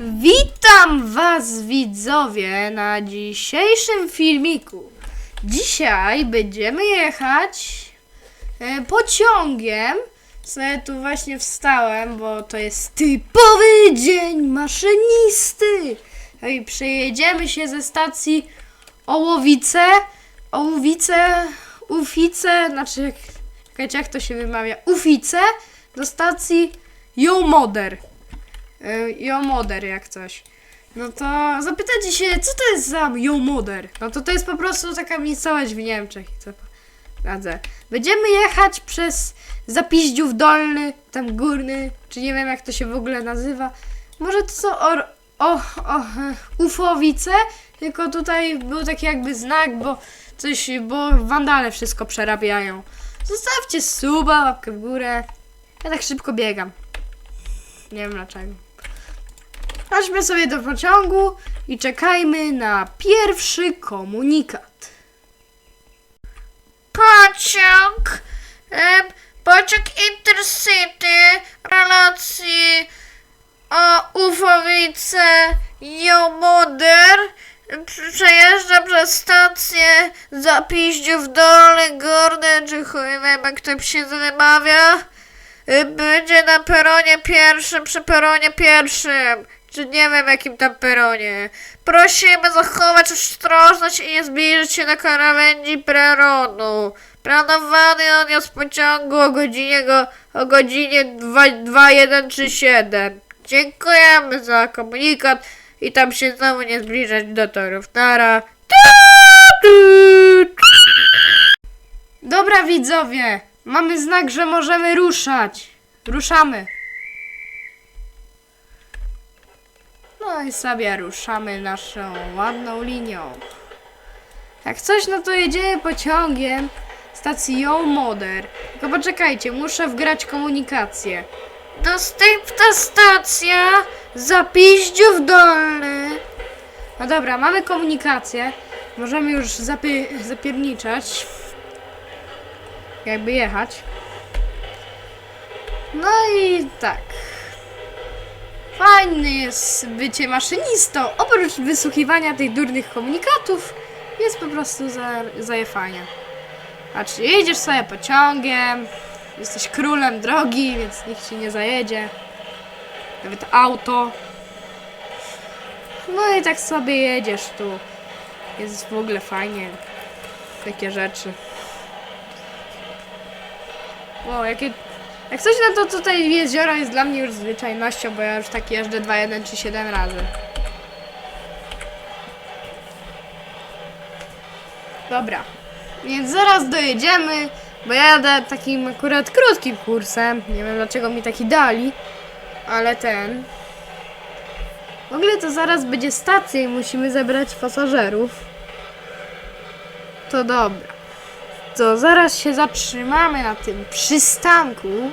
Witam Was widzowie na dzisiejszym filmiku. Dzisiaj będziemy jechać e, pociągiem. Sobie tu właśnie wstałem, bo to jest typowy dzień maszynisty. No i przejedziemy się ze stacji Ołowice, Ołowice, Ufice, znaczy jak, jak to się wymawia, Ufice do stacji Jomoder. Y, Jomoder jak coś. No to zapytacie się, co to jest za Jomoder? No to to jest po prostu taka miejscowość w Niemczech. Co radzę. Będziemy jechać przez Zapiździów Dolny, tam Górny, czy nie wiem jak to się w ogóle nazywa. Może to są or, o, o, Ufowice, tylko tutaj był taki jakby znak, bo coś, bo wandale wszystko przerabiają. Zostawcie suba, łapkę w górę. Ja tak szybko biegam. Nie wiem dlaczego. Chodźmy sobie do pociągu i czekajmy na pierwszy komunikat. Pociąg, em, pociąg Intercity relacji o Ufowice Jomoder przejeżdża przez stację Zapiździów Dolny Górny, czy chuj wiem jak to się wymawia. Y, Będzie na peronie pierwszym, przy peronie pierwszym. Czy nie wiem jakim tam peronie. Prosimy zachować ostrożność i nie zbliżyć się na krawędzi peronu. Planowany odjazd pociągu o godzinie go, o godzinie 2, 2137. Dziękujemy za komunikat i tam się znowu nie zbliżać do torów. Nara. Dobra widzowie, mamy znak, że możemy ruszać. Ruszamy. I sobie ruszamy naszą ładną linią. Jak coś, no to jedziemy pociągiem stacji Jomoder. Tylko poczekajcie, muszę wgrać komunikację. Dostępna stacja Zapiździów Dolny. No dobra, mamy komunikację. Możemy już zapy zapierniczać. Jakby jechać. No i tak. Fajny jest bycie maszynistą. Oprócz wysłuchiwania tych durnych komunikatów, jest po prostu za, zajefania. A czy jedziesz sobie pociągiem, jesteś królem drogi, więc nikt ci nie zajedzie. Nawet auto. No i tak sobie jedziesz tu. Jest w ogóle fajnie. Takie rzeczy. O, jakie... Jak coś na to tutaj jezioro jest dla mnie już zwyczajnością, bo ja już tak jeżdżę 2, 1 czy 7 razy. Dobra. Więc zaraz dojedziemy, bo ja jadę takim akurat krótkim kursem. Nie wiem dlaczego mi taki dali, ale ten. W ogóle to zaraz będzie stacja i musimy zebrać pasażerów. To dobra. To zaraz się zatrzymamy na tym przystanku.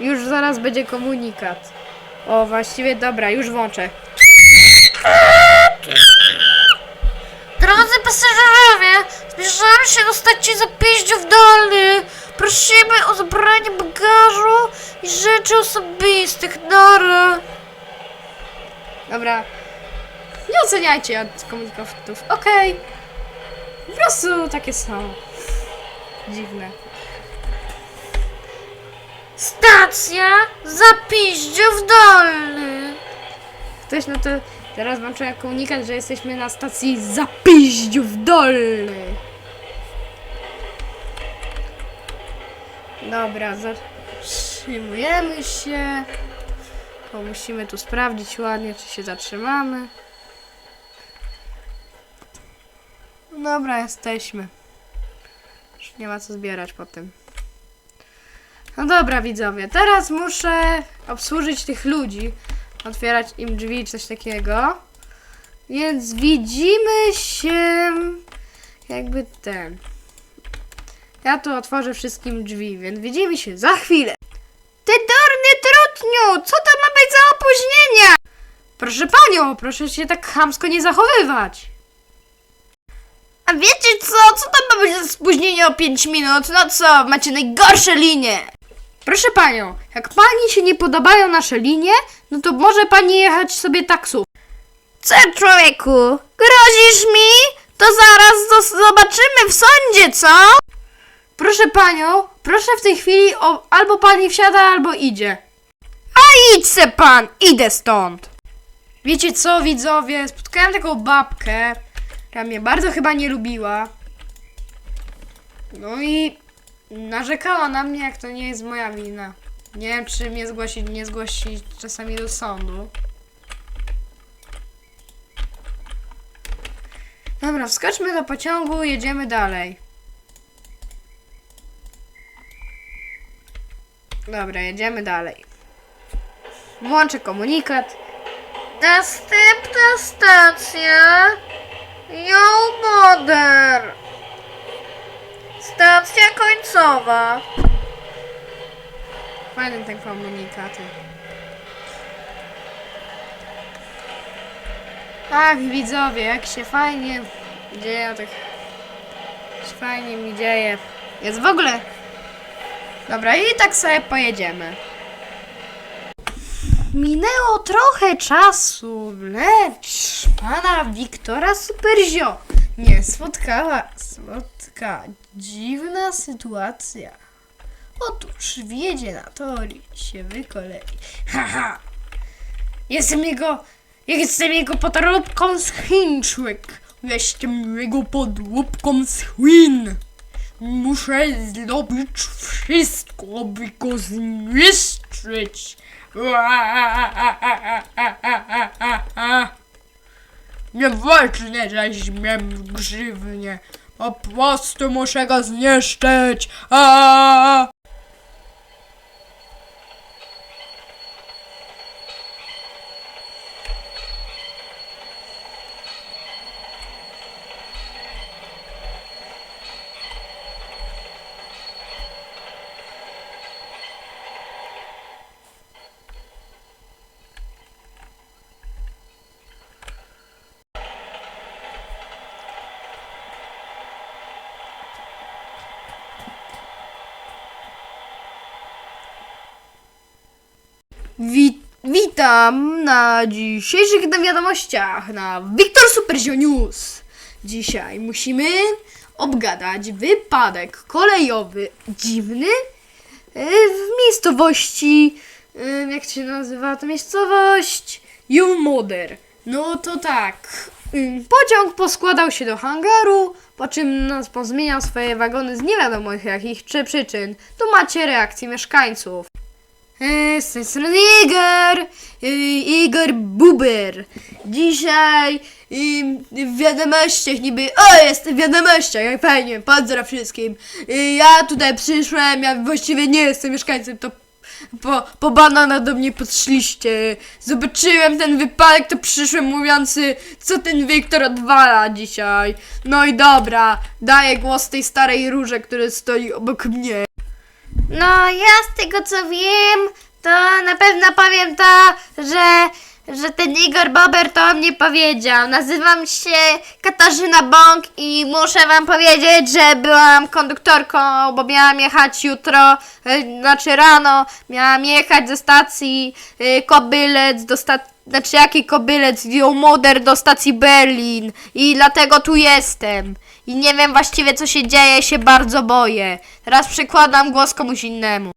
Już zaraz będzie komunikat. O, właściwie dobra, już włączę. Drodzy pasażerowie, zbliżamy się do stacji Zapiździów Dolny. Prosimy o zabranie bagażu i rzeczy osobistych. Nara. Dobra. Nie oceniajcie od komunikatów. Okej. Po prostu takie są. Dziwne. Stacja Zapiździów Dolny. Ktoś no to teraz włączyłem komunikat, że jesteśmy na stacji Zapiździów Dolny. Dobra, zatrzymujemy się. Bo musimy tu sprawdzić ładnie, czy się zatrzymamy. Dobra, jesteśmy. Już nie ma co zbierać po tym. No dobra, widzowie, teraz muszę obsłużyć tych ludzi otwierać im drzwi, coś takiego. Więc widzimy się jakby ten. Ja tu otworzę wszystkim drzwi, więc widzimy się za chwilę. Ty durny trutniu! Co to ma być za opóźnienia? Proszę panią, proszę się tak chamsko nie zachowywać. A wiecie co? Co to ma być za spóźnienie o 5 minut? No co, macie najgorsze linie. Proszę panią, jak pani się nie podobają nasze linie, no to może pani jechać sobie taksów. Co, człowieku? Grozisz mi? To zaraz zobaczymy w sądzie, co? Proszę panią, proszę w tej chwili o, albo pani wsiada, albo idzie. A idź se pan, idę stąd. Wiecie co, widzowie? Spotkałem taką babkę, która mnie bardzo chyba nie lubiła. No i narzekała na mnie, jak to nie jest moja wina. Nie wiem, czy mnie zgłosić, nie zgłosić czasami do sądu. Dobra, wskoczmy do pociągu, jedziemy dalej. Dobra, jedziemy dalej. Włączę komunikat. Następna stacja Yo Modern. Stacja końcowa. Fajne te komunikaty. Ach, widzowie, jak się fajnie dzieje, tak się fajnie mi dzieje. Jest w ogóle. Dobra, i tak sobie pojedziemy. Minęło trochę czasu, lecz pana Wiktora Superzio nie spotkała, spotka dziwna sytuacja. Otóż wjedzie na tor i się wykolei. Haha! Jestem jego... Jestem jego podróbką z Chińczyk. Jestem jego podróbką z Chin. Muszę zrobić wszystko, by go zniszczyć. Nieważne, że śmiem grzywnie. Po prostu muszę go zniszczyć. Aaaa! Wi- witam na dzisiejszych wiadomościach na Wiktor Superzio News. Dzisiaj musimy obgadać wypadek kolejowy dziwny e, w miejscowości, e, jak się nazywa ta miejscowość? Jumoder. No to tak. ym, Pociąg poskładał się do hangaru, po czym nas pozmieniał swoje wagony z nie wiadomo jakich czy przyczyn. Tu macie reakcję mieszkańców. Z tej Igor, e, Igor Buber. Dzisiaj w wiadomościach niby, o jestem w wiadomościach, jak fajnie, pozdro wszystkim. E, Ja tutaj przyszłem, ja właściwie nie jestem mieszkańcem, to po, po banana do mnie podszliście. Zobaczyłem ten wypadek, to przyszłem mówiący, co ten Wiktor odwala dzisiaj. No i dobra, daję głos tej starej róże, która stoi obok mnie. No, ja z tego co wiem, to na pewno powiem to, że, że ten Igor Bober to mnie powiedział. Nazywam się Katarzyna Bąk i muszę wam powiedzieć, że byłam konduktorką, bo miałam jechać jutro, e, znaczy rano, miałam jechać ze stacji e, Kobylec do stacji. Znaczy jaki kobylec, Moder do stacji Berlin i dlatego tu jestem. I nie wiem właściwie co się dzieje, się bardzo boję. Teraz przykładam głos komuś innemu.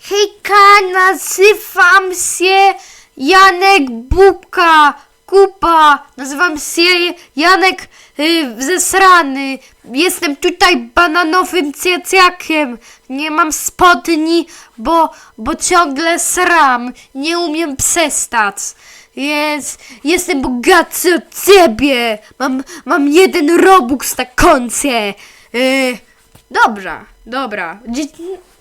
Hejka, nazywam się Janek Bubka, Kupa, nazywam się Janek y, Zesrany. Jestem tutaj bananowym cjacjakiem. Nie mam spodni, bo, bo ciągle sram. Nie umiem przestać. Jest, jestem bogaty od ciebie. Mam, mam jeden robux na koncie. Y, Dobrze, dobra. Dzie-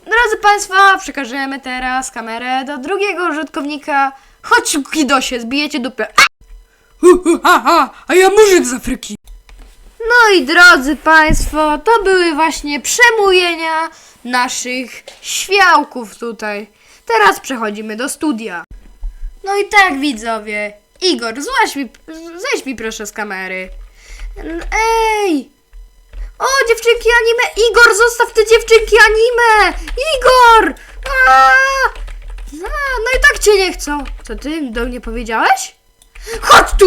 Drodzy Państwo, przekażemy teraz kamerę do drugiego użytkownika. Chodź, Kidosie, zbijecie dupę. A! Hu, hu, ha, ha, a ja muzyk z Afryki. No i drodzy Państwo, to były właśnie przemówienia naszych świałków tutaj. Teraz przechodzimy do studia. No i tak, widzowie. Igor, złaź mi, zejdź mi proszę z kamery. Ej! O, dziewczynki anime! Igor, zostaw te dziewczynki anime! Igor! A! A, no i tak cię nie chcą. Co ty do mnie powiedziałeś? Chodź tu!